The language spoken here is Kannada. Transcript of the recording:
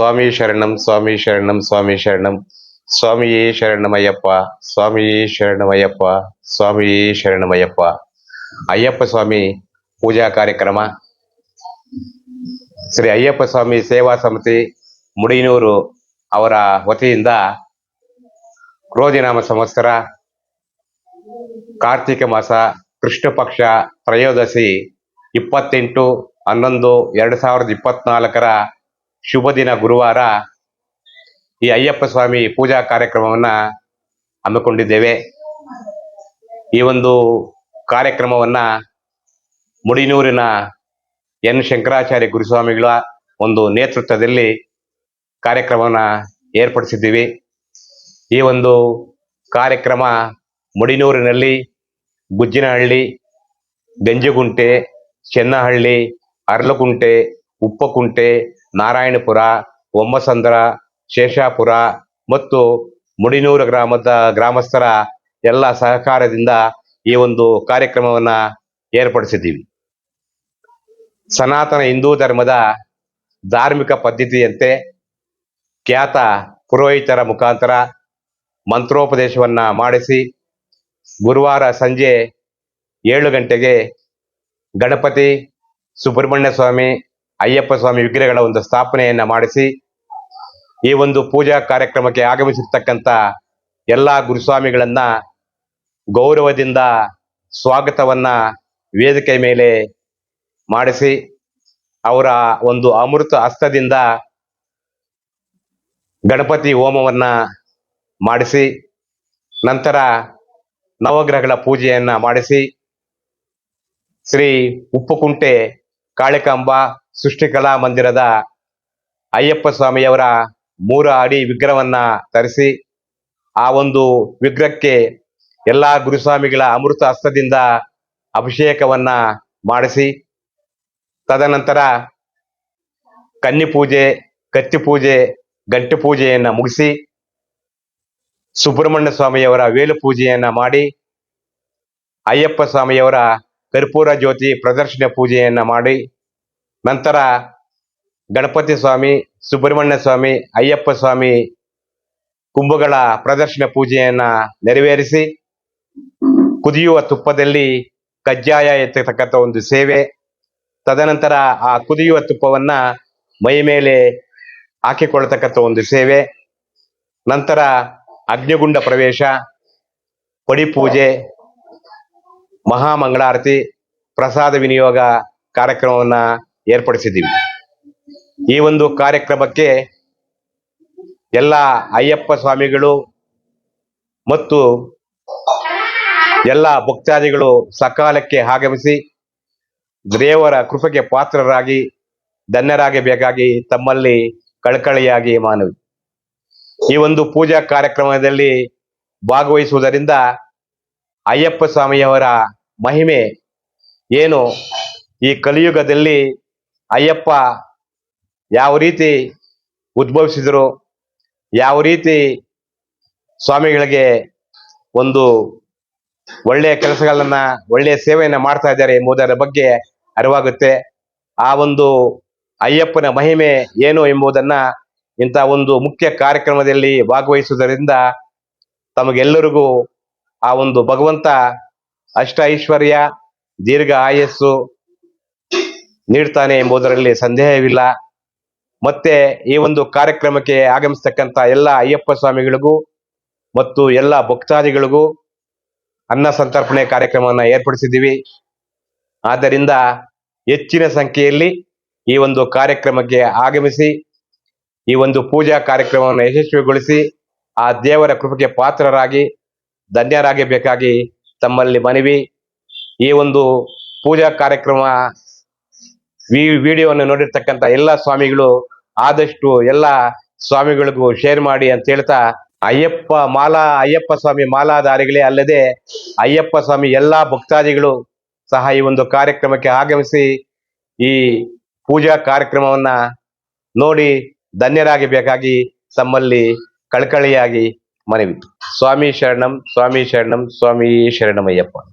ಸ್ವಾಮಿ ಶರಣಂ ಸ್ವಾಮಿ ಶರಣಂ ಸ್ವಾಮಿ ಶರಣಂ. ಸ್ವಾಮಿಯೇ ಶರಣಮಯ್ಯಪ್ಪ ಸ್ವಾಮಿಯೇ ಶರಣಮಯ್ಯಪ್ಪ ಸ್ವಾಮಿಯೇ ಶರಣಮಯ್ಯಪ್ಪ. ಅಯ್ಯಪ್ಪ ಸ್ವಾಮಿ ಪೂಜಾ ಕಾರ್ಯಕ್ರಮ. ಶ್ರೀ ಅಯ್ಯಪ್ಪ ಸ್ವಾಮಿ ಸೇವಾ ಸಮಿತಿ ಮುಡಿನೂರು ಅವರ ವತಿಯಿಂದ ಕ್ರೋಧಿನಾಮ ಸಂವತ್ಸರ, ಕಾರ್ತಿಕ ಮಾಸ ಕೃಷ್ಣ ಪಕ್ಷ ತ್ರಯೋದಶಿ ಇಪ್ಪತ್ತೆಂಟು, ಹನ್ನೊಂದು, ಎರಡು ಸಾವಿರದ ಇಪ್ಪತ್ನಾಲ್ಕರ ಶುಭ ದಿನ ಗುರುವಾರ ಈ ಅಯ್ಯಪ್ಪ ಸ್ವಾಮಿ ಪೂಜಾ ಕಾರ್ಯಕ್ರಮವನ್ನ ಹಮ್ಮಿಕೊಂಡಿದ್ದೇವೆ. ಈ ಒಂದು ಕಾರ್ಯಕ್ರಮವನ್ನ ಮುಡಿನೂರಿನ ಎನ್ ಶಂಕರಾಚಾರ್ಯ ಗುರುಸ್ವಾಮಿಗಳ ಒಂದು ನೇತೃತ್ವದಲ್ಲಿ ಕಾರ್ಯಕ್ರಮವನ್ನ ಏರ್ಪಡಿಸಿದ್ದೀವಿ. ಈ ಒಂದು ಕಾರ್ಯಕ್ರಮ ಮುಡಿನೂರಿನಲ್ಲಿ ಗುಜ್ಜಿನಹಳ್ಳಿ ಗಂಜಿಗುಂಟೆ ಚೆನ್ನಹಳ್ಳಿ ಅರ್ಲಕುಂಟೆ ಉಪ್ಪಕುಂಟೆ ನಾರಾಯಣಪುರ ಒಮ್ಮಸಂದ್ರ ಶೇಷಾಪುರ ಮತ್ತು ಮುಡಿನೂರು ಗ್ರಾಮದ ಗ್ರಾಮಸ್ಥರ ಎಲ್ಲ ಸಹಕಾರದಿಂದ ಈ ಒಂದು ಕಾರ್ಯಕ್ರಮವನ್ನ ಏರ್ಪಡಿಸಿದ್ದೀವಿ. ಸನಾತನ ಹಿಂದೂ ಧರ್ಮದ ಧಾರ್ಮಿಕ ಪದ್ಧತಿಯಂತೆ ಖ್ಯಾತ ಪುರೋಹಿತರ ಮುಖಾಂತರ ಮಂತ್ರೋಪದೇಶವನ್ನ ಮಾಡಿಸಿ ಗುರುವಾರ ಸಂಜೆ ಏಳು ಗಂಟೆಗೆ ಗಣಪತಿ ಸುಬ್ರಹ್ಮಣ್ಯ ಸ್ವಾಮಿ ಅಯ್ಯಪ್ಪ ಸ್ವಾಮಿ ವಿಗ್ರಹಗಳ ಒಂದು ಸ್ಥಾಪನೆಯನ್ನ ಮಾಡಿಸಿ, ಈ ಒಂದು ಪೂಜಾ ಕಾರ್ಯಕ್ರಮಕ್ಕೆ ಆಗಮಿಸಿರ್ತಕ್ಕಂಥ ಎಲ್ಲಾ ಗುರುಸ್ವಾಮಿಗಳನ್ನ ಗೌರವದಿಂದ ಸ್ವಾಗತವನ್ನ ವೇದಿಕೆ ಮೇಲೆ ಮಾಡಿಸಿ, ಅವರ ಒಂದು ಅಮೃತ ಹಸ್ತದಿಂದ ಗಣಪತಿ ಹೋಮವನ್ನ ಮಾಡಿಸಿ, ನಂತರ ನವಗ್ರಹಗಳ ಪೂಜೆಯನ್ನ ಮಾಡಿಸಿ, ಶ್ರೀ ಉಪ್ಪುಕುಂಟೆ, ಕಾಳಿಕಾಂಬ ಸೃಷ್ಟಿಕಲಾ ಮಂದಿರದ ಅಯ್ಯಪ್ಪ ಸ್ವಾಮಿಯವರ ಮೂರ ಅಡಿ ವಿಗ್ರಹವನ್ನ ತರಿಸಿ ಆ ಒಂದು ವಿಗ್ರಹಕ್ಕೆ ಎಲ್ಲಾ ಗುರುಸ್ವಾಮಿಗಳ ಅಮೃತ ಹಸ್ತದಿಂದ ಅಭಿಷೇಕವನ್ನ ಮಾಡಿಸಿ, ತದನಂತರ ಕನ್ನಿ ಪೂಜೆ, ಕತ್ತಿ ಪೂಜೆ, ಗಂಟೆ ಪೂಜೆಯನ್ನ ಮುಗಿಸಿ, ಸುಬ್ರಹ್ಮಣ್ಯ ಸ್ವಾಮಿಯವರ ವೇಲು ಪೂಜೆಯನ್ನ ಮಾಡಿ, ಅಯ್ಯಪ್ಪ ಸ್ವಾಮಿಯವರ ಕರ್ಪೂರ ಜ್ಯೋತಿ ಪ್ರದರ್ಶನ ಪೂಜೆಯನ್ನ ಮಾಡಿ ನಂತರ ಗಣಪತಿ ಸ್ವಾಮಿ, ಸುಬ್ರಹ್ಮಣ್ಯ ಸ್ವಾಮಿ, ಅಯ್ಯಪ್ಪ ಸ್ವಾಮಿ ಕುಂಭಗಳ ಪ್ರದರ್ಶನ ಪೂಜೆಯನ್ನ ನೆರವೇರಿಸಿ ಕುದಿಯುವ ತುಪ್ಪದಲ್ಲಿ ಕಜ್ಜಾಯ ಎತ್ತತಕ್ಕಂಥ ಒಂದು ಸೇವೆ. ತದನಂತರ ಆ ಕುದಿಯುವ ತುಪ್ಪವನ್ನ ಮೈ ಮೇಲೆ ಹಾಕಿಕೊಳ್ಳತಕ್ಕಂಥ ಒಂದು ಸೇವೆ. ನಂತರ ಅಗ್ನಿಗುಂಡ ಪ್ರವೇಶ, ಪಡಿ ಪೂಜೆ ಮಹಾಮಂಗಳಾರತಿ ಪ್ರಸಾದ ವಿನಿಯೋಗ ಕಾರ್ಯಕ್ರಮವನ್ನ ಏರ್ಪಡಿಸಿದ್ದೀವಿ. ಈ ಒಂದು ಕಾರ್ಯಕ್ರಮಕ್ಕೆ ಎಲ್ಲ ಅಯ್ಯಪ್ಪ ಸ್ವಾಮಿಗಳು ಮತ್ತು ಎಲ್ಲ ಭಕ್ತಾದಿಗಳು ಸಕಾಲಕ್ಕೆ ಆಗಮಿಸಿ ದೇವರ ಕೃಪೆಗೆ ಪಾತ್ರರಾಗಿ, ಧನ್ಯರಾಗಬೇಕಾಗಿ, ತಮ್ಮಲ್ಲಿ ಕಳಕಳಿಯಾಗಿ ಮಾನವಿ. ಈ ಒಂದು ಪೂಜಾ ಕಾರ್ಯಕ್ರಮದಲ್ಲಿ ಭಾಗವಹಿಸುವುದರಿಂದ ಅಯ್ಯಪ್ಪ ಸ್ವಾಮಿಯವರ ಮಹಿಮೆ ಏನು? ಈ ಕಲಿಯುಗದಲ್ಲಿ ಅಯ್ಯಪ್ಪ ಯಾವ ರೀತಿ ಉದ್ಭವಿಸಿದರು, ಯಾವ ರೀತಿ ಸ್ವಾಮಿಗಳಿಗೆ ಒಂದು ಒಳ್ಳೆಯ ಕೆಲಸಗಳನ್ನ, ಒಳ್ಳೆಯ ಸೇವೆಯನ್ನ ಮಾಡ್ತಾ ಇದ್ದಾರೆ ಎಂಬುದರ ಬಗ್ಗೆ ಅರಿವಾಗುತ್ತೆ. ಆ ಒಂದು ಅಯ್ಯಪ್ಪನ ಮಹಿಮೆ ಏನು ಎಂಬುದನ್ನ ಇಂಥ ಒಂದು ಮುಖ್ಯ ಕಾರ್ಯಕ್ರಮದಲ್ಲಿ ಭಾಗವಹಿಸುವುದರಿಂದ ತಮಗೆಲ್ಲರಿಗೂ ಆ ಒಂದು ಭಗವಂತ ಅಷ್ಟ ಐಶ್ವರ್ಯ, ದೀರ್ಘ ಆಯಸ್ಸು ನೀಡ್ತಾನೆ ಎಂಬುದರಲ್ಲಿ ಸಂದೇಹವಿಲ್ಲ. ಮತ್ತೆ ಈ ಒಂದು ಕಾರ್ಯಕ್ರಮಕ್ಕೆ ಆಗಮಿಸ್ತಕ್ಕಂಥ ಎಲ್ಲ ಅಯ್ಯಪ್ಪ ಸ್ವಾಮಿಗಳಿಗೂ ಮತ್ತು ಎಲ್ಲ ಭಕ್ತಾದಿಗಳಿಗೂ ಅನ್ನ ಸಂತರ್ಪಣೆ ಕಾರ್ಯಕ್ರಮವನ್ನು ಏರ್ಪಡಿಸಿದ್ದೀವಿ. ಆದ್ದರಿಂದ ಹೆಚ್ಚಿನ ಸಂಖ್ಯೆಯಲ್ಲಿ ಈ ಒಂದು ಕಾರ್ಯಕ್ರಮಕ್ಕೆ ಆಗಮಿಸಿ, ಈ ಒಂದು ಪೂಜಾ ಕಾರ್ಯಕ್ರಮವನ್ನು ಯಶಸ್ವಿಗೊಳಿಸಿ, ಆ ದೇವರ ಕೃಪೆಗೆ ಪಾತ್ರರಾಗಿ, ಧನ್ಯರಾಗಬೇಕಾಗಿ ತಮ್ಮಲ್ಲಿ ಮನವಿ, ಈ ಒಂದು ಪೂಜಾ ಕಾರ್ಯಕ್ರಮ ವಿ ವಿಡಿಯೋವನ್ನು ನೋಡಿರ್ತಕ್ಕಂಥ ಎಲ್ಲ ಸ್ವಾಮಿಗಳು ಆದಷ್ಟು ಎಲ್ಲ ಸ್ವಾಮಿಗಳಿಗೂ ಶೇರ್ ಮಾಡಿ ಅಂತ ಹೇಳ್ತಾ ಅಯ್ಯಪ್ಪ ಮಾಲಾ, ಅಯ್ಯಪ್ಪ ಸ್ವಾಮಿ ಮಾಲಾಧಾರಿಗಳೇ ಅಲ್ಲದೆ ಅಯ್ಯಪ್ಪ ಸ್ವಾಮಿ ಎಲ್ಲಾ ಭಕ್ತಾದಿಗಳು ಸಹ ಈ ಒಂದು ಕಾರ್ಯಕ್ರಮಕ್ಕೆ ಆಗಮಿಸಿ ಈ ಪೂಜಾ ಕಾರ್ಯಕ್ರಮವನ್ನ ನೋಡಿ ಧನ್ಯರಾಗಬೇಕಾಗಿ ತಮ್ಮಲ್ಲಿ ಕಳಕಳಿಯಾಗಿ ಮನವಿ ಸ್ವಾಮಿ ಶರಣಂ ಸ್ವಾಮಿ ಶರಣಂ, ಸ್ವಾಮಿ ಶರಣಮಯ್ಯಪ್ಪ.